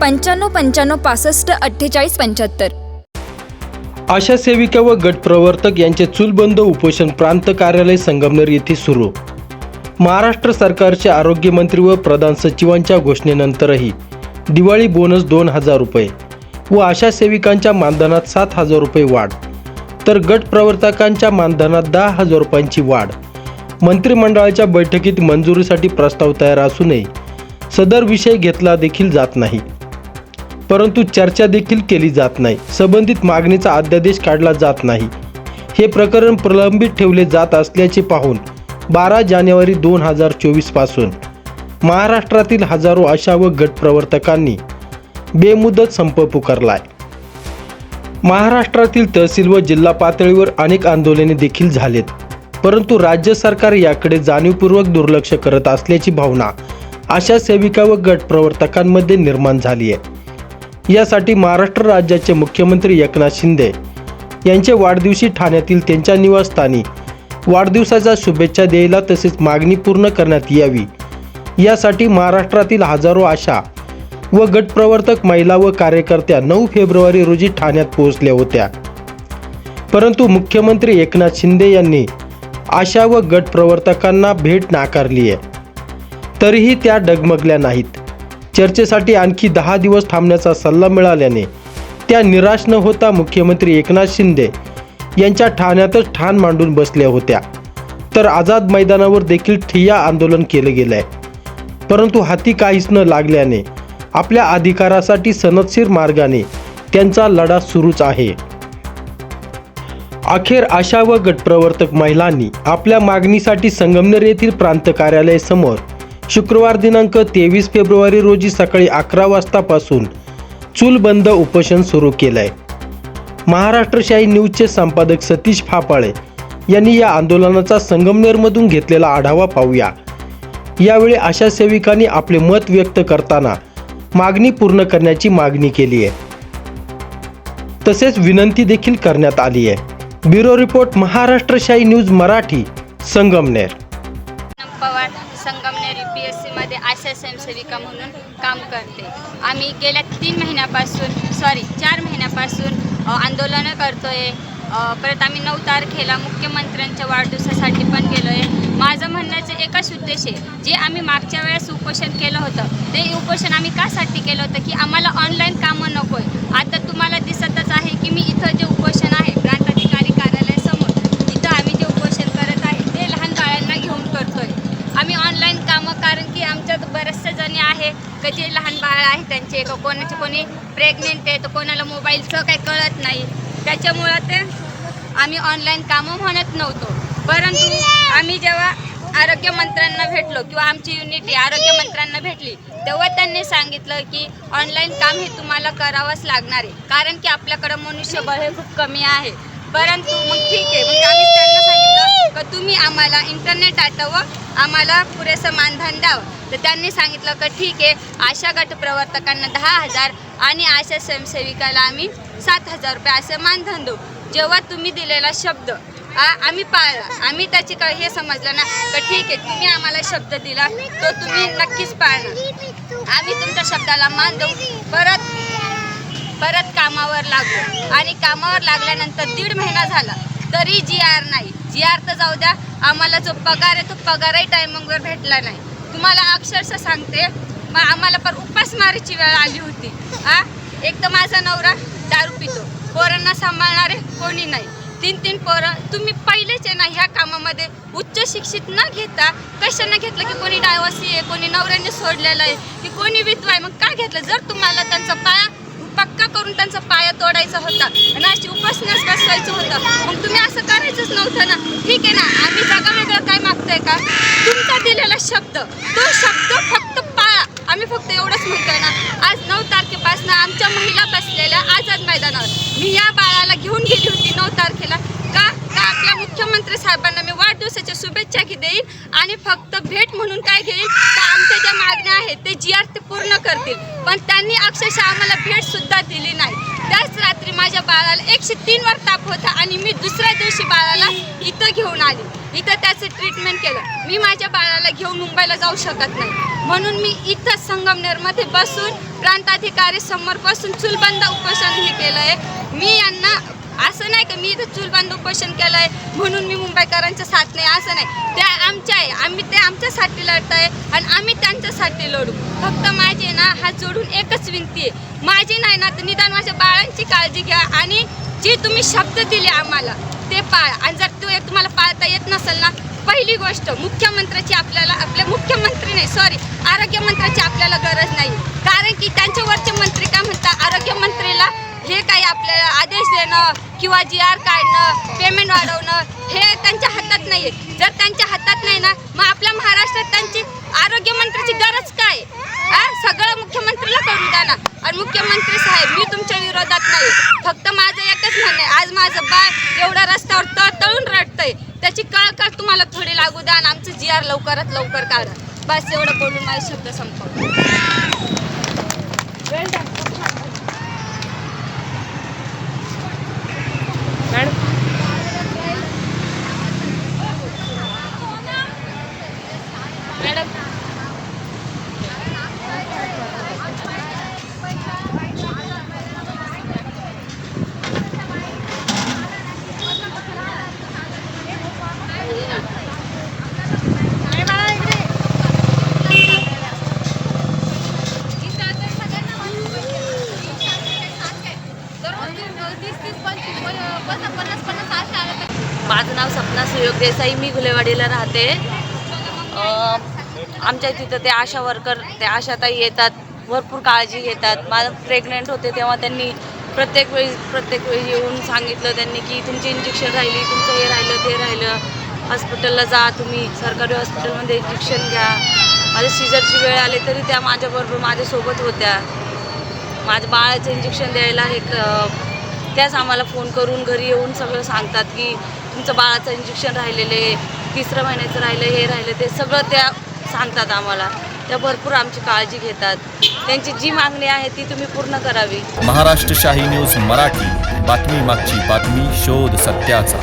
पंच्याण्णव पंच्याण्णव पासष्ट अठ्ठेचाळीस पंच्याहत्तर. आशा सेविका व गट प्रवर्तक यांचे चूलबंद उपोषण प्रांत कार्यालय संगमनेर येथे सुरू. महाराष्ट्र सरकारचे आरोग्यमंत्री व प्रधान सचिवांच्या घोषणेनंतरही दिवाळी बोनस दोन हजार रुपये व आशा सेविकांच्या मानधनात सात हजार रुपये वाढ. तर गट प्रवर्तकांच्या मानधनात दहा हजार रुपयांची वाढ. मंत्रिमंडळाच्या बैठकीत मंजुरीसाठी प्रस्ताव तयार असूनही सदर विषय घेतला देखील जात नाही. परंतु चर्चा देखील केली जात नाही. संबंधित मागणीचा अध्यादेश काढला जात नाही. हे प्रकरण प्रलंबित ठेवले जात असल्याचे पाहून बारा जानेवारी दोन हजार चोवीसपासून महाराष्ट्रातील हजारो आशा व गट प्रवर्तकांनी बेमुदत संप पुकारलाय. महाराष्ट्रातील तहसील व जिल्हा पातळीवर अनेक आंदोलने देखील झालेत. परंतु राज्य सरकार याकडे जाणीवपूर्वक दुर्लक्ष करत असल्याची भावना आशा सेविका व गट प्रवर्तकांमध्ये निर्माण झाली आहे. यासाठी महाराष्ट्र राज्याचे मुख्यमंत्री एकनाथ शिंदे यांचे वाढदिवशी ठाण्यातील त्यांच्या निवासस्थानी वाढदिवसाच्या शुभेच्छा द्यायला तसेच मागणी पूर्ण करण्यात यावी. यासाठी महाराष्ट्रातील हजारो आशा व गटप्रवर्तक महिला व कार्यकर्त्या नऊ फेब्रुवारी रोजी ठाण्यात पोहोचल्या होत्या. परंतु मुख्यमंत्री एकनाथ शिंदे यांनी आशा व गटप्रवर्तकांना भेट नाकारली आहे तरीही त्या डगमगल्या नाहीत. चर्चेसाठी आणखी दहा दिवस थांबण्याचा सल्ला मिळाल्याने त्या निराश न होता मुख्यमंत्री एकनाथ शिंदे यांच्या ठाण्यातच ठाण मांडून बसल्या होत्या. तर आझाद मैदानावर देखील ठिय्या आंदोलन केलं गेलंय. परंतु हाती काहीच न लागल्याने आपल्या अधिकारासाठी सनदशीर मार्गाने त्यांचा लढा सुरूच आहे. अखेर आशा व गटप्रवर्तक महिलांनी आपल्या मागणीसाठी संगमनेर येथील प्रांत कार्यालयासमोर शुक्रवार दिनांक तेवीस फेब्रुवारी रोजी सकाळी अकरा वाजतापासून चूलबंद उपोषण सुरू केलंय. महाराष्ट्रशाही न्यूजचे संपादक सतीश फापाळे यांनी या आंदोलनाचा संगमनेरमधून घेतलेला आढावा पाहूया. यावेळी आशा सेविकांनी आपले मत व्यक्त करताना मागणी पूर्ण करण्याची मागणी केली आहे. तसेच विनंती देखील करण्यात आली आहे. Bureau report Maharashtrashahi news Marathi Sangamner. मध्ये आशा स्वयंसेविका म्हणून काम करते. आम्ही गेल्या तीन महिन्यापासून सॉरी चार महिन्यापासून आंदोलनं करतो आहे परत आम्ही नऊ तारखेला मुख्यमंत्र्यांच्या वाढदिवसासाठी पण गेलो आहे माझं म्हणण्याचं एकच उद्देश आहे जे आम्ही मागच्या वेळेस उपोषण केलं होतं ते उपोषण आम्ही कासाठी केलं होतं की आम्हाला ऑनलाईन कामं नको आहे आता तुम्हाला दिसतच आहे की मी इथं जे उपोषण आहे प्रांताधिकारी कार्यालयासमोर तिथं आम्ही जे उपोषण करत आहे ते लहान बाळांना घेऊन करतोय आम्ही ऑनलाईन कामं कारण की आमच्यात बऱ्याचशा जणी आहे जे लहान बाळ आहे त्यांचे का कोणाचे कोणी प्रेग्नेंट आहे तर कोणाला मोबाईलचं काही कळत नाही. त्याच्यामुळं ते आम्ही ऑनलाईन कामं म्हणत नव्हतो. परंतु आम्ही जेव्हा आरोग्यमंत्र्यांना भेटलो किंवा आमची युनिटी आरोग्यमंत्र्यांना भेटली तेव्हा त्यांनी सांगितलं की ऑनलाईन काम हे तुम्हाला करावंच लागणार आहे. कारण की आपल्याकडं मनुष्यबळ हे खूप कमी आहे. परंतु मग ठीक आहे मग आम्ही त्यांना सांगितलं का तुम्ही आम्हाला इंटरनेट आटवं आम्हाला पुरेसं मानधन द्यावं. तर त्यांनी सांगितलं का ठीक आहे आशा गट प्रवर्तकांना दहा हजार आणि आशा स्वयंसेविकाला आम्ही सात हजार रुपये असं मानधन देऊ. जेव्हा तुम्ही दिलेला शब्द आम्ही पाळला. आम्ही त्याची का हे समजलं ना का ठीक आहे तुम्ही आम्हाला शब्द दिला तो तुम्ही नक्कीच पाळणार. आम्ही तुमच्या शब्दाला मान देऊ. परत परत कामावर लागू. आणि कामावर लागल्यानंतर दीड महिना झाला तरी जी आर नाही जी तर जाऊ द्या आम्हाला जो पगार आहे तो पगारही टायमिंगवर भेटला नाही. तुम्हाला अक्षरशः सांगते मग आम्हाला पण उपासमारीची वेळ आली होती. आ? एक तर माझा नवरा दारू पितो. पोरांना सांभाळणारे कोणी नाही. तीन तीन पोरं तुम्ही पहिलेच आहे ना ह्या कामामध्ये उच्च शिक्षित न घेता कशानं घेतलं की कोणी डायवर्सी आहे कोणी नवऱ्याने सोडलेलं आहे की कोणी विधवा आहे? मग का घेतलं? जर तुम्हाला त्यांचा पाया पक्का करून त्यांचा पाया तोडायचा होता. आणि अशी उपासनाच बसवायचं होतं. मग तुम्ही असं करायचंच नव्हतं ना. ठीक आहे ना आम्ही जागा वेगळं काय मागतोय का? तुमचा दिलेला शब्द तो शब्द फक्त पाळा आम्ही फक्त एवढंच म्हणतोय ना. आज नऊ तारखेपासून आमच्या महिला बसलेल्या आझाद मैदानावर. मी या बाळाला घेऊन गेली होती नऊ तारखेला. का? का? आपल्या मुख्यमंत्री साहेबांना मी वाढदिवसाच्या शुभेच्छा घे देईन आणि फक्त भेट म्हणून काय घेईल तर आमच्या ज्या मागण्या आहेत ते जी आर ते पूर्ण करतील. पण त्यांनी अक्षरशः आम्हाला भेट सुद्धा दिली नाही. त्याच रात्री माझ्या बाळाला एकशे तीन वर ताप होता आणि मी दुसऱ्या दिवशी बाळाला इथं घेऊन आली. इथं त्याचं ट्रीटमेंट केलं. मी माझ्या बाळाला घेऊन मुंबईला जाऊ शकत नाही. म्हणून मी इथं संगमनेरमध्ये बसून प्रांताधिकारी समोर बसून चुलबंद उपोषण हे केलं आहे मी यांना असं नाही का मी इथं चुलबंद उपोषण केलं आहे म्हणून मी मुंबईकरांच्या साथ नाही असं नाही. त्या आमच्या आहे. आम्ही ते आमच्यासाठी लढत आहे आणि आम्ही त्यांच्यासाठी लढू. फक्त माझी ना हात जोडून एकच विनंती आहे. माझी नाही ना तर निदान माझ्या बाळांची काळजी घ्या आणि जे तुम्ही शब्द दिले आम्हाला ते पाळा. आणि जर तू तुम्हाला पाळता येत नसेल ना पहिली गोष्ट मुख्यमंत्र्याची आपल्याला आपल्या मुख्यमंत्री नाही सॉरी आरोग्यमंत्र्याची आपल्याला गरज नाही. कारण की त्यांच्यावरचे मंत्री काय म्हणतात? आरोग्यमंत्रीला हे काही आपल्याला आदेश देणं किंवा जी आर काढणं पेमेंट वाढवणं हे त्यांच्या हातात नाही आहे जर त्यांच्या हातात नाही ना मग आपल्या महाराष्ट्रात त्यांची आरोग्यमंत्र्याची गरज काय? सगळं मुख्यमंत्रीला करून द्या ना. आणि मुख्यमंत्री साहेब मी तुमच्या विरोधात नाही. फक्त माझं एकच म्हणणं आहे. आज माझं बाळ एवढं रस्त्यावर तळतळून रडतंय. त्याची कळकळ तुम्हाला थोडी लागू द्या आणि आमचं जी आर लवकरात लवकर काढा. बस एवढं बोलून माझे शब्द संपवतो. देसाई मी घुलेवाडीला राहते. आमच्या तिथं ते आशा वर्कर ते आशाताई येतात भरपूर काळजी घेतात. माझं प्रेग्नेंट होते तेव्हा त्यांनी प्रत्येक वेळी प्रत्येक वेळी येऊन सांगितलं त्यांनी की तुमची इंजेक्शन राहिली तुमचं हे राहिलं ते राहिलं. हॉस्पिटलला जा तुम्ही सरकारी हॉस्पिटलमध्ये इंजेक्शन घ्या. माझ्या सीजरची वेळ आली तरी त्या माझ्याबरोबर माझ्यासोबत होत्या. माझ्या बाळाचं इंजेक्शन द्यायला हे क- त्याच आम्हाला फोन करून घरी येऊन सगळं सांगतात की तुमचं बाळाचं इंजेक्शन राहिलेले तिसरं महिन्याचं राहिलं हे राहिलं ते सगळं त्या सांगतात आम्हाला. त्या भरपूर आमची काळजी घेतात. त्यांची जी मागणी आहे ती तुम्ही पूर्ण करावी. महाराष्ट्र शाही न्यूज मराठी. बातमी मागची बातमी शोध सत्याचा.